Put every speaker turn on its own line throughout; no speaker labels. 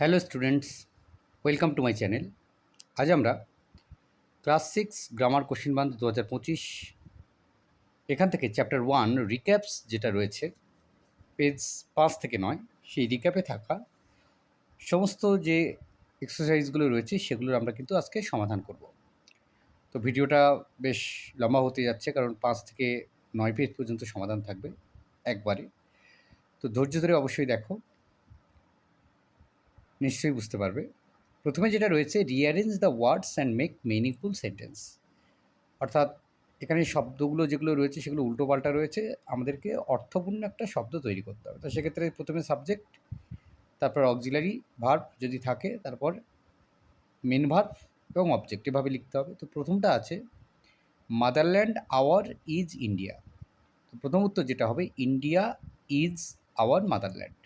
Hello students welcome to my channel আজ আমরা class six grammar question বান্ধ দু হাজার পঁচিশ, এখান থেকে চ্যাপ্টার ওয়ান রিক্যাপস যেটা রয়েছে পেজ পাঁচ থেকে নয়, সেই রিক্যাপে থাকা সমস্ত যে এক্সারসাইজগুলো রয়েছে সেগুলোর আমরা কিন্তু আজকে সমাধান করব। তো ভিডিওটা বেশ লম্বা হতে যাচ্ছে, কারণ পাঁচ থেকে নয় পেজ পর্যন্ত সমাধান থাকবে একবারে। তো ধৈর্য ধরে অবশ্যই দেখো। নিশ্চয়ই বুঝতে পারবে। প্রথমে যেটা রয়েছে rearrange the words and make meaningful sentence অর্থাৎ এখানে শব্দগুলো যেগুলো রয়েছে, সেগুলো উল্টোপাল্টা রয়েছে। আমাদেরকে অর্থপূর্ণ একটা শব্দ তৈরি করতে হবে। তো সেক্ষেত্রে প্রথমে সাবজেক্ট তারপর অক্সিলারি ভার্ব যদি থাকে, তারপর মেন ভার্ব এবং অবজেক্ট এভাবে লিখতে হবে। তো প্রথমটা আছে মাদারল্যান্ড আওয়ার ইজ ইন্ডিয়া তো প্রথম উত্তর যেটা হবে ইন্ডিয়া ইজ আওয়ার মাদারল্যান্ড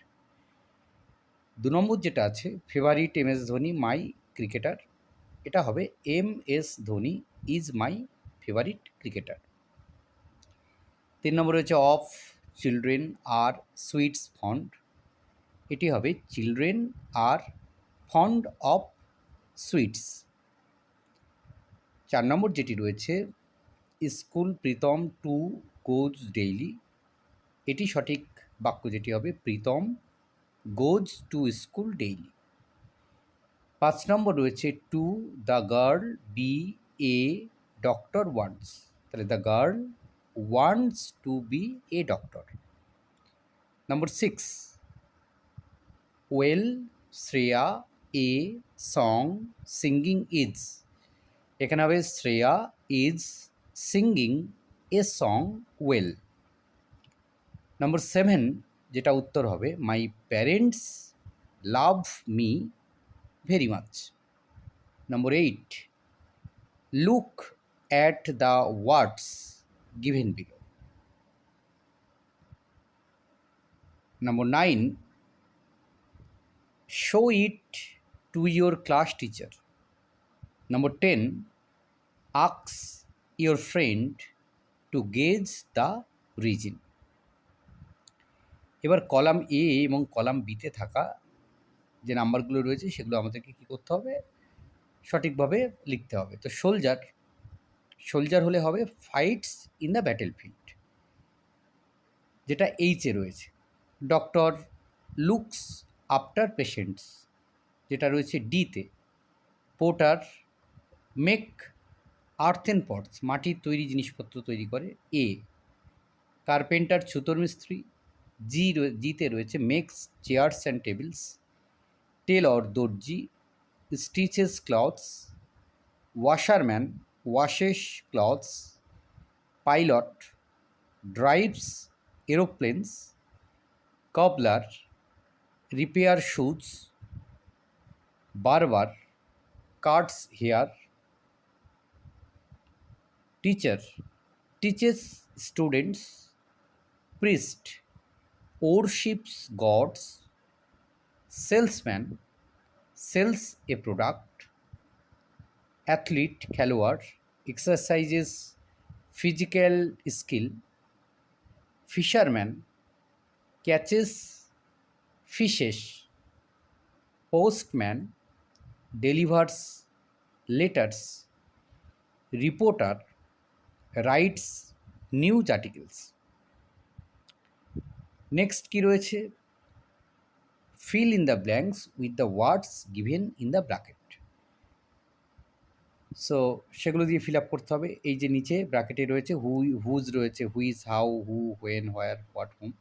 দু নম্বর যেটা আছে favourite M S Dhoni my cricketer এটা হবে M S Dhoni is my favourite cricketer তিন নম্বর রয়েছে of children are sweets fond এটি হবে children are fond of sweets চার নম্বর যেটি রয়েছে school Pritam to goes daily এটি সঠিক বাক্য যেটি হবে Pritam goes to school daily পাঁচ নম্বর রয়েছে to the girl be a doctor wants তাহলে the girl wants to be a doctor number six well Shreya a song singing is এখানে হবে Shreya is singing a song well number seven যেটা উত্তর হবে my parents love me very much number eight look at the words given below number nine show it to your class teacher number ten আক্স your friend to guess the reason এবার column A এবং column বিতে থাকা যে নাম্বারগুলো রয়েছে সেগুলো আমাদেরকে কী করতে হবে? সঠিকভাবে লিখতে হবে। তো সোলজার সোলজার হলে হবে fights in the battle field যেটা এইচে রয়েছে। ডক্টর লুকস আফটার পেশেন্টস যেটা রয়েছে ডিতে পোটার মেক আর্থেন পটস মাটির তৈরি জিনিসপত্র তৈরি করে এ কার্পেন্টার ছুতর মিস্ত্রি জি জিতে রয়েছে makes chairs and tables tailor দর্জি stitches clothes washerman washes clothes pilot drives aeroplanes cobbler repair shoes barber cuts hair teacher teaches students priest worships gods salesman sells a product athlete খেলোয়াড় exercises physical skill fisherman catches fishes postman delivers letters reporter writes news articles next কী রয়েছে? Fill in the blanks with the words given in the bracket so সেগুলো দিয়ে fill up করতে হবে। এই যে নিচে ব্র্যাকেটে রয়েছে হু হুজ রয়েছে which how who when where what whom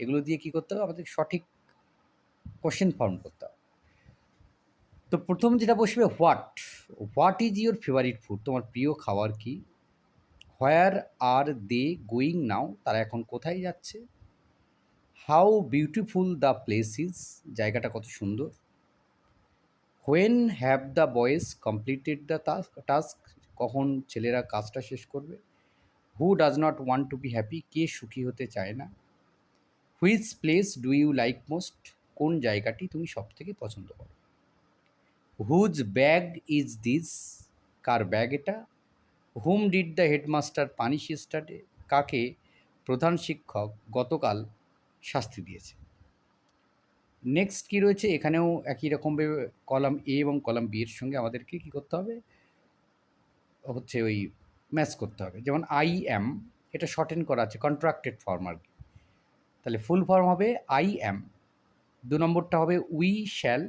এগুলো দিয়ে কী করতে হবে? আমাদের সঠিক কোশ্চেন ফর্ম করতে হবে। তো প্রথম যেটা বসবে what what is your favourite food তোমার প্রিয় খাবার কি? হোয়ার আর দে গোয়িং নাও তারা এখন কোথায় যাচ্ছে? How beautiful the place is, জায়গাটা কত সুন্দর। When have the boys completed the task, কখন ছেলেরা কাজটা শেষ করবে। Who does not want to be happy, কে সুখী হতে চায় না। Which place do you like most, কোন জায়গাটি তুমি সব থেকে পছন্দ করো। হুজ ব্যাগ ইজ দিস, কার ব্যাগ এটা? Whom did the headmaster punish study কাকে? প্রধান শিক্ষক, গতকাল শাস্তি দিয়েছে। নেক্সট কী রয়েছে? এখানেও একই রকমভাবে কলাম এ এবং কলাম বি এর সঙ্গে আমাদেরকে কী করতে হবে? হচ্ছে ওই ম্যাচ করতে হবে। যেমন আই এম এটা শর্টেন করা আছে কন্ট্রাক্টেড ফর্ম আর কি। তাহলে ফুল ফর্ম হবে আই এম দু নম্বরটা হবে উই শ্যাল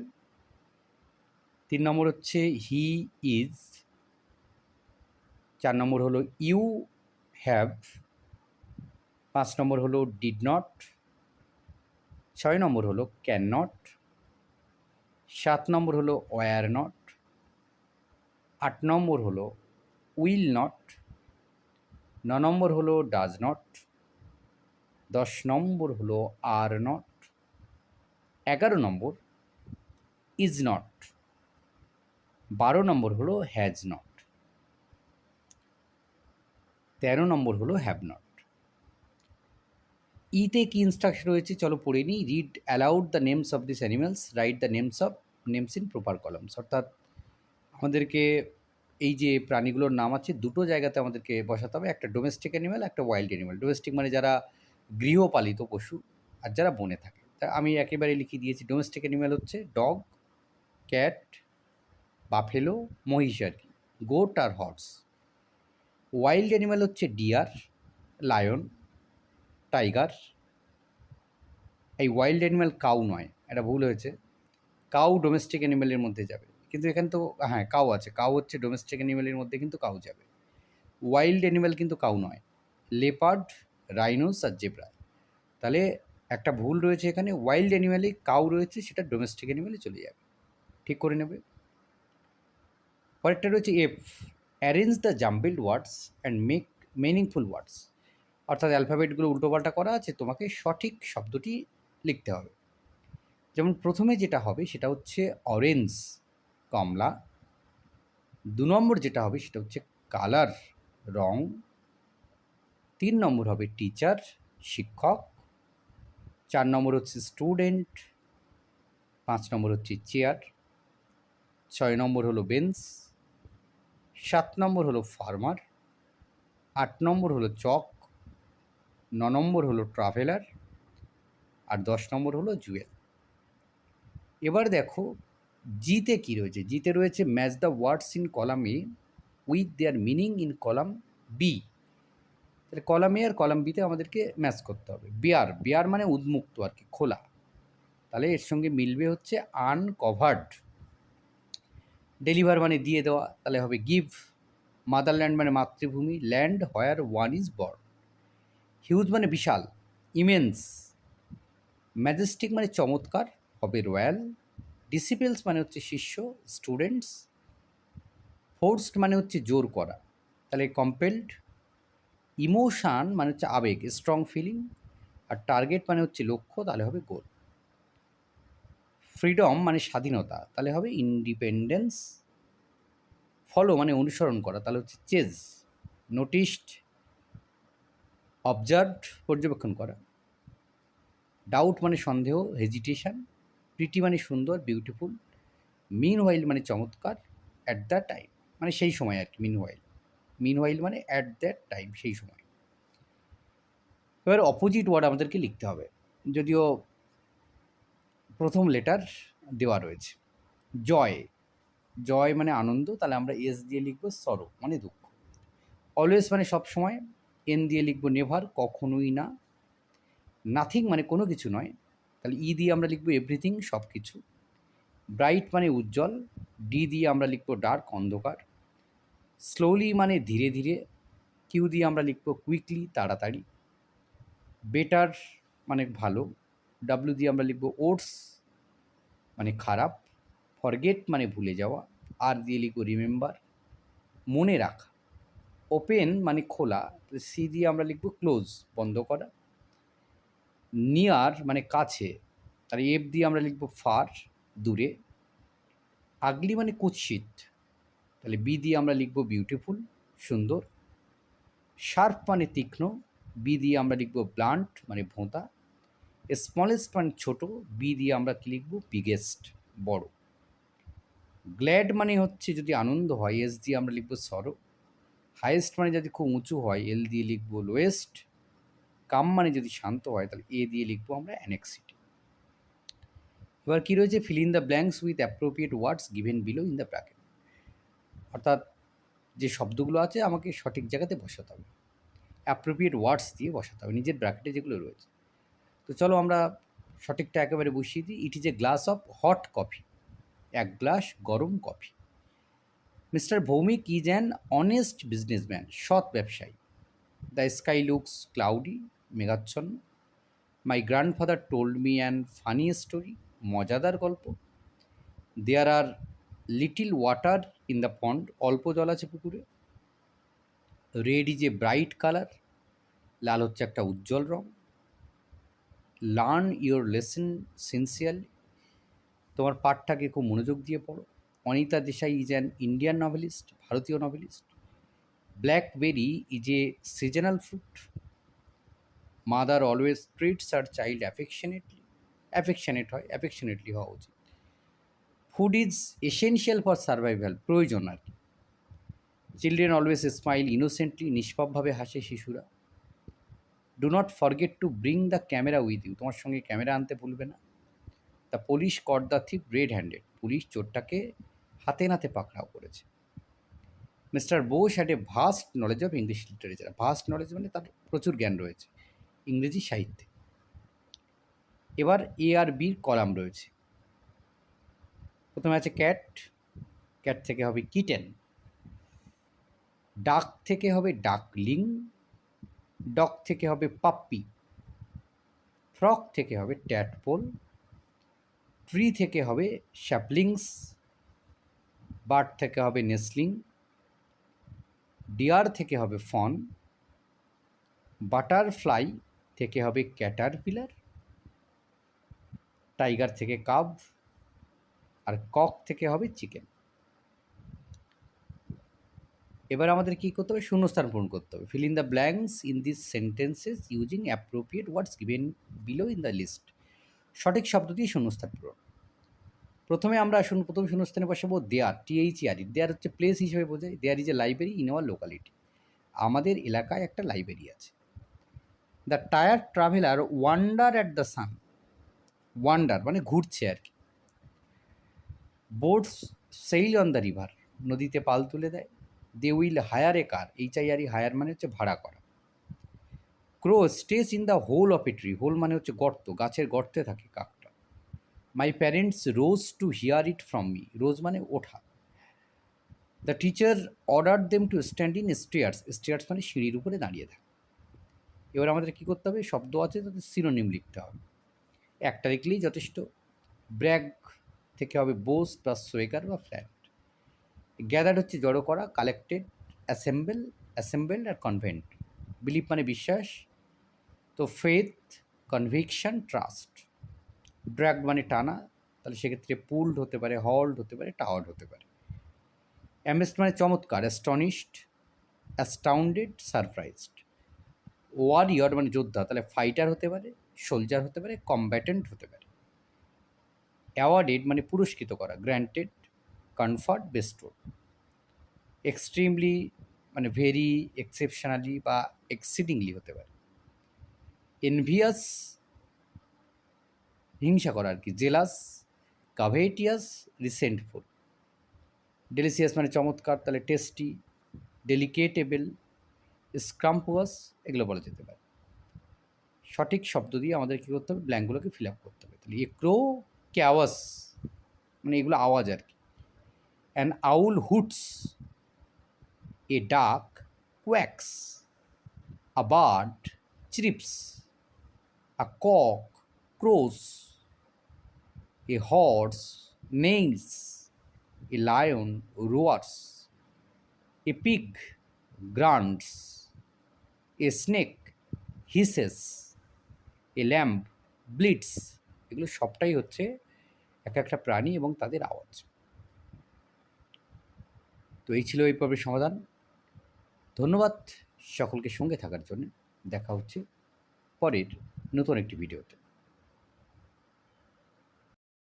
তিন নম্বর হচ্ছে হি ইজ চার নম্বর হলো ইউ হ্যাভ পাঁচ নম্বর হলো ডিড নট ছয় নম্বর হলো ক্যান নট সাত নম্বর হলো ওয়ার নট আট নম্বর হলো উইল নট ন নম্বর হলো ডাজ নট দশ নম্বর হলো আর নট এগারো নম্বর ইজ নট বারো নম্বর হলো হ্যাজ নট তেরো নম্বর হলো হ্যাভ নট ইতে কি ইনস্ট্রাকশন রয়েছে? চলো পড়ে নিই। Read aloud the names of this animals write the names of names in proper columns অর্থাৎ আমাদেরকে এই যে প্রাণীগুলোর নাম আছে, দুটো জায়গাতে আমাদেরকে বসাতে হবে। একটা ডোমেস্টিক অ্যানিমেল একটা ওয়াইল্ড অ্যানিমেল ডোমেস্টিক মানে যারা গৃহপালিত পশু আর যারা বনে থাকে। তা আমি একেবারে লিখে দিয়েছি ডোমেস্টিক অ্যানিমেল হচ্ছে ডগ ক্যাট বাফেলো মহিষ আর কি। গোট আর হর্স ওয়াইল্ড অ্যানিমেল হচ্ছে ডিয়ার লায়ন টাইগার, এই ওয়াইল্ড অ্যানিম্যাল কাউ নয়, এটা ভুল হয়েছে। কাউ ডোমেস্টিক অ্যানিম্যালের মধ্যে যাবে। কিন্তু এখানে তো হ্যাঁ কাউ আছে। কাউ হচ্ছে ডোমেস্টিক অ্যানিম্যালের মধ্যে কিন্তু কাউ যাবে। ওয়াইল্ড অ্যানিম্যাল কিন্তু কাউ নয়। লেপার্ড রাইনোস আর জেব্রা তাহলে একটা ভুল রয়েছে এখানে। ওয়াইল্ড অ্যানিম্যালে কাউ রয়েছে, সেটা ডোমেস্টিক অ্যানিম্যালে চলে যাবে। ঠিক করে নেবে। পরেরটা রয়েছে F arrange the jumbled words and make meaningful words অর্থাৎ অ্যালফাবেটগুলো উল্টোপাল্টা করা আছে, তোমাকে সঠিক শব্দটি লিখতে হবে। যেমন প্রথমে যেটা হবে সেটা হচ্ছে অরেঞ্জ কমলা। দু নম্বর যেটা হবে সেটা হচ্ছে কালার রং। তিন নম্বর হবে টিচার শিক্ষক। চার নম্বর হচ্ছে স্টুডেন্ট পাঁচ নম্বর হচ্ছে চেয়ার ছয় নম্বর হলো বেঞ্চ সাত নম্বর হলো ফার্মার আট নম্বর হলো চক। ন নম্বর হলো ট্রাভেলার আর দশ নম্বর হলো জুয়েল এবার দেখো, জিতে কী রয়েছে? জিতে রয়েছে match the words in column A with their meaning in column B তাহলে কলাম এ আর কলাম বিতে আমাদেরকে ম্যাচ করতে হবে। বিয়ার বিয়ার মানে উন্মুক্ত আর কি, খোলা। তাহলে এর সঙ্গে মিলবে হচ্ছে আনকভার্ড ডেলিভার মানে দিয়ে দেওয়া, তাহলে হবে গিভ মাদারল্যান্ড মানে মাতৃভূমি land where one is born huge মানে বিশাল ইমেন্স ম্যাজেস্টিক মানে চমৎকার, হবে রয়্যাল ডিসিপেলস মানে হচ্ছে শিষ্য স্টুডেন্টস ফোর্সড মানে হচ্ছে জোর করা, তাহলে কম্পেলড ইমোশান মানে হচ্ছে আবেগ স্ট্রং ফিলিং আর টার্গেট মানে হচ্ছে লক্ষ্য, তাহলে হবে গোল ফ্রিডম মানে স্বাধীনতা, তাহলে হবে ইন্ডিপেন্ডেন্স ফলো মানে অনুসরণ করা, তাহলে হচ্ছে চেজ নোটিশড অবজার্ভড পর্যবেক্ষণ করা। ডাউট মানে সন্দেহ হেজিটেশন প্রিটি মানে সুন্দর বিউটিফুল মিন ওয়াইল মানে চমৎকার অ্যাট দ্য টাইম মানে সেই সময় আর কি মিন ওয়াইল মিন ওয়াইল মানে অ্যাট দ্যাট টাইম সেই সময়। এবার অপোজিট ওয়ার্ড আমাদেরকে লিখতে হবে, যদিও প্রথম লেটার দেওয়া রয়েছে জয় জয় মানে আনন্দ, তাহলে আমরা এস দিয়ে লিখব সরো মানে দুঃখ। অলওয়েজ মানে সব সময় এন দিয়ে লিখব নেভার কখনোই না। নাথিং মানে কোনো কিছু নয়। তাহলে ই দিয়ে আমরা লিখব এভরিথিং সব কিছু ব্রাইট মানে উজ্জ্বল ডি দিয়ে আমরা লিখব ডার্ক অন্ধকার। স্লোলি মানে ধীরে ধীরে কিউ দিয়ে আমরা লিখব কুইকলি তাড়াতাড়ি। বেটার মানে ভালো ডাব্লিউ দিয়ে আমরা লিখব ওটস মানে খারাপ। ফরগেট মানে ভুলে যাওয়া। আর দিয়ে লিখব রিমেম্বার মনে রাখা। ওপেন মানে খোলা সি দিয়ে আমরা লিখব ক্লোজ বন্ধ করা। নিয়ার মানে কাছে আর এফ দিয়ে আমরা লিখব ফার দূরে। আগলি মানে কুৎসিত, তাহলে বি দিয়ে আমরা লিখব বিউটিফুল সুন্দর। শার্প মানে তীক্ষ্ণ বি দিয়ে আমরা লিখব ব্লান্ট মানে ভোঁতা। স্মলেস্ট মানে ছোট বি দিয়ে আমরা কি লিখব বিগেস্ট বড়। গ্ল্যাড মানে হচ্ছে যদি আনন্দ হয় এস দিয়ে আমরা লিখব সরো। হায়েস্ট মানে যদি খুব উঁচু হয় এল দিয়ে লিখব লোয়েস্ট কাম মানে যদি শান্ত হয়, তাহলে এ দিয়ে লিখব আমরা অ্যানেক্সিটি এবার কী রয়েছে? Fill in the blanks with appropriate words given below in the bracket অর্থাৎ যে শব্দগুলো আছে, আমাকে সঠিক জায়গাতে বসাতে হবে। অ্যাপ্রোপ্রিয়েট ওয়ার্ডস দিয়ে বসাতে হবে, নিজের ব্র্যাকেটে যেগুলো রয়েছে। তো চলো আমরা সঠিকটা একেবারে বসিয়ে দিই। It is a glass of hot coffee এক গ্লাস গরম coffee mister Bhowmik is an honest businessman, সৎ ব্যবসায়ী। দ্য স্কাই লুকস ক্লাউডি মেঘাচ্ছন্ন my grandfather told me an funny story, মজাদার গল্প। There are little water in the pond, অল্প জল আছে পুকুরে। Red is a bright colour, লাল হচ্ছে একটা উজ্জ্বল রং। Learn your lesson sincerely. তোমার পাঠটাকে খুব মনোযোগ দিয়ে পড়ো। Anita Desai is an Indian novelist ভারতীয় novelist blackberry is a seasonal fruit mother always treats our child affectionately affectionate হয় অ্যাফেকশনেটলি হওয়া উচিত। Food is essential for survival প্রয়োজন আর কি। চিলড্রেন অলওয়েজ স্মাইল ইনোসেন্টলি নিষ্পাপভাবে হাসে শিশুরা। Do not forget to bring the camera with you তোমার সঙ্গে ক্যামেরা আনতে ভুলবে না। The police caught the thief red handed police চোরটাকে হাতে নাতে পাকড়াও করেছে। Mister Bose had a vast knowledge of English literature vast knowledge মানে তার প্রচুর জ্ঞান রয়েছে। ইংরেজি সাহিত্যে। এবার এ আর বির কলাম রয়েছে। প্রথমে আছে ক্যাট ক্যাট থেকে হবে কিটেন ডাক থেকে হবে ডাকলিং ডক থেকে হবে পাপ্পি ফ্রক থেকে হবে ট্যাটপোল ট্রি থেকে হবে শ্যাপলিংস বার্ড থেকে হবে নেসলিং ডিয়ার থেকে হবে ফন বাটারফ্লাই থেকে হবে ক্যাটারপিলার টাইগার থেকে কাব আর কক থেকে হবে চিকেন এবার আমাদের কী করতে হবে? শূন্যস্থান পূরণ করতে হবে। Fill in the blanks in this sentences using appropriate words given below in the list সঠিক শব্দ দিয়ে শূন্যস্থান পূরণ। প্রথমে আমরা শুন প্রথম শূন্যস্থানে বসাবো দেয়ার টিএইচইআরই দেয়ার হচ্ছে প্লেস হিসেবে বোঝায়, there is a library in our locality আমাদের এলাকায় একটা লাইব্রেরি আছে। The tired traveller wander at the sun wander মানে ঘুরছে আর কি। Boats sail on the river নদীতে পাল তুলে দেয়। They will hire a car H I hire মানে হচ্ছে ভাড়া করা। Crow stays in the hole of a tree hole মানে হচ্ছে গর্ত, গাছের গর্তে থাকে কাকটা। My parents rose to hear it from me rose মানে ওঠা। The teacher order them to stand in stairs stairs মানে সিঁড়ির উপরে দাঁড়িয়ে থাকে। এবার আমাদের কী করতে হবে? শব্দ আছে, তাদের সিনোনিম লিখতে হবে। একটা লিখলেই যথেষ্ট। ব্র্যাগ থেকে হবে বোস প্লাস সোয়েগার বা ফ্ল্যাট। গ্যাদার হচ্ছে জড়ো করা, কালেক্টেড, অ্যাসেম্বল, অ্যাসেম্বলড আর কনভেন্ট। বিলিভ মানে বিশ্বাস। তো ফেথ কনভিকশন ট্রাস্ট ড্র্যাগ মানে টানা, তাহলে সেক্ষেত্রে পুলড হতে পারে হল্ড হতে পারে টাওয়ার্ড হতে পারে। অ্যামেস্ট মানে চমৎকার অ্যাস্টনিশড অ্যাস্টাউন্ডেড সারপ্রাইজড ওয়ারিয়র মানে যোদ্ধা, তাহলে ফাইটার হতে পারে সোলজার হতে পারে কম্ব্যাটেন্ট হতে পারে। অ্যাওয়ার্ডেড মানে পুরস্কৃত করা গ্র্যান্টেড কনফার্ট বেস্টোড এক্সট্রিমলি মানে ভেরি এক্সেপশনালি বা এক্সিডিংলি হতে পারে। এনভিয়াস হিংসা করা আর কি জেলাস কাভেটিয়াস রিসেন্টফুল। ডেলিসিয়াস মানে চমৎকার তাহলে টেস্টি ডেলিকেটেবল স্ক্রাম্পুয়াস এগুলো বলা যেতে পারে। সঠিক শব্দ দিয়ে আমাদের কী করতে হবে? ব্ল্যাঙ্কগুলোকে ফিল আপ করতে হবে। তাহলে এক্রো ক্যাওয়াস মানে এগুলো আওয়াজ আর কি। অ্যান আউল হুটস এ ডাক quacks, a bird chirps, a cock crows, a horse neighs, a lion roars, a pig grunts, a snake hisses, a lamb bleats এগুলো সবটাই হচ্ছে এক একটা প্রাণী এবং তাদের আওয়াজ। তো এই ছিল এই পর্বের সমাধান। ধন্যবাদ সকলকে সঙ্গে থাকার জন্য। দেখা হচ্ছে পরের নতুন একটি ভিডিওতে।